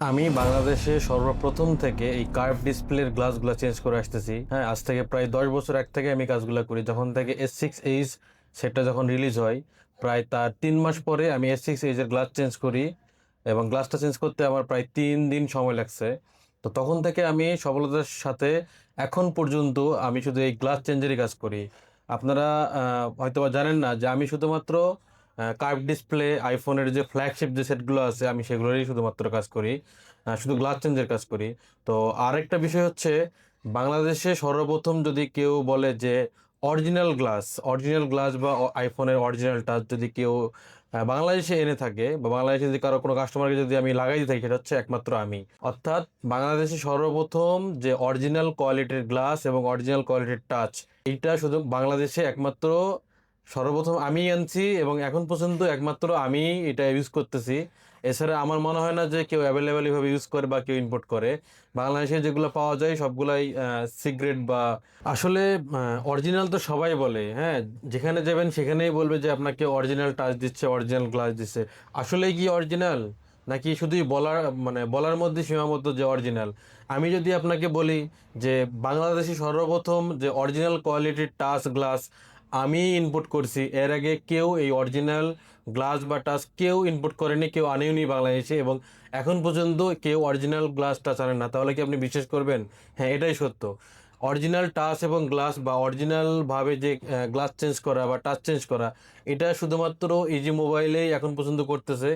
আমি বাংলাদেশে সর্বপ্রথম থেকে এই কার্ভ ডিসপ্লের গ্লাসগুলো চেঞ্জ করে আসতেছি। হ্যাঁ আজ থেকে প্রায় দশ বছর এক থেকে আমি কাজগুলো করি। যখন থেকে এস সিক্স এইচ সেটটা যখন রিলিজ হয়, প্রায় তার তিন মাস পরে আমি এস সিক্স এইচের গ্লাস চেঞ্জ করি এবং গ্লাসটা চেঞ্জ করতে আমার প্রায় তিন দিন সময় লাগছে। তো তখন থেকে আমি সফলতার সাথে এখন পর্যন্ত আমি শুধু এই গ্লাস চেঞ্জেরই কাজ করি। আপনারা হয়তোবা জানেন না যে আমি শুধুমাত্র কার্ভ ডিসপ্লে আইফোনের যে ফ্ল্যাগশিপ যে সেটগুলো আছে, আমি সেগুলোরই শুধুমাত্র কাজ করি। শুধু গ্লাস চেঞ্জের কাজ করি। তো আরেকটা বিষয় হচ্ছে, বাংলাদেশে সর্বপ্রথম যদি কেউ বলে যে অরিজিনাল গ্লাস অরিজিনাল গ্লাস বা আইফোনের অরিজিনাল টাচ যদি কেউ বাংলাদেশে এনে থাকে বা বাংলাদেশে যদি কারও কোনো কাস্টমারকে যদি আমি লাগাই থাকি সেটা হচ্ছে একমাত্র আমি। অর্থাৎ বাংলাদেশে সর্বপ্রথম যে অরিজিনাল কোয়ালিটির গ্লাস এবং অরিজিনাল কোয়ালিটির টাচ এইটা শুধু বাংলাদেশে একমাত্র সর্বপ্রথম আমি আনছি এবং এখন পর্যন্ত একমাত্র আমি এটা ইউজ করতেছি। এছাড়া আমার মনে হয় না যে কেউ অ্যাভেলেবেল অ্যাভেলেবেলভাবে ইউজ করে বা কেউ ইম্পোর্ট করে। বাংলাদেশে যেগুলো পাওয়া যায় সবগুলাই সিগারেট বা আসলে অরিজিনাল তো সবাই বলে হ্যাঁ? যেখানে যাবেন সেখানেই বলবে যে আপনাকে অরিজিনাল টাচ দিচ্ছে অরিজিনাল গ্লাস দিচ্ছে। আসলেই কি অরিজিনাল নাকি শুধুই বলার মানে বলার মধ্যে সীমাবদ্ধ যে অরিজিনাল আমি যদি আপনাকে বলি যে বাংলাদেশে সর্বপ্রথম যে অরিজিনাল কোয়ালিটির টাচ গ্লাস আমি ইনপুট করছি। এর আগে কেউ এই অরিজিনাল গ্লাস বা টাচ কেউ ইনপুট করেনি, কেউ আনেওনি বাংলাদেশে এবং এখন পর্যন্ত কেউ অরিজিনাল গ্লাস টাচ আনে না। তাহলে কি আপনি বিশ্বাস করবেন? হ্যাঁ এটাই সত্য। অরিজিনাল টাচ এবং গ্লাস বা অরিজিনালভাবে যে গ্লাস চেঞ্জ করা বা টাচ চেঞ্জ করা, এটা শুধুমাত্র ইজি মোবাইলেই এখন পর্যন্ত করতেছে।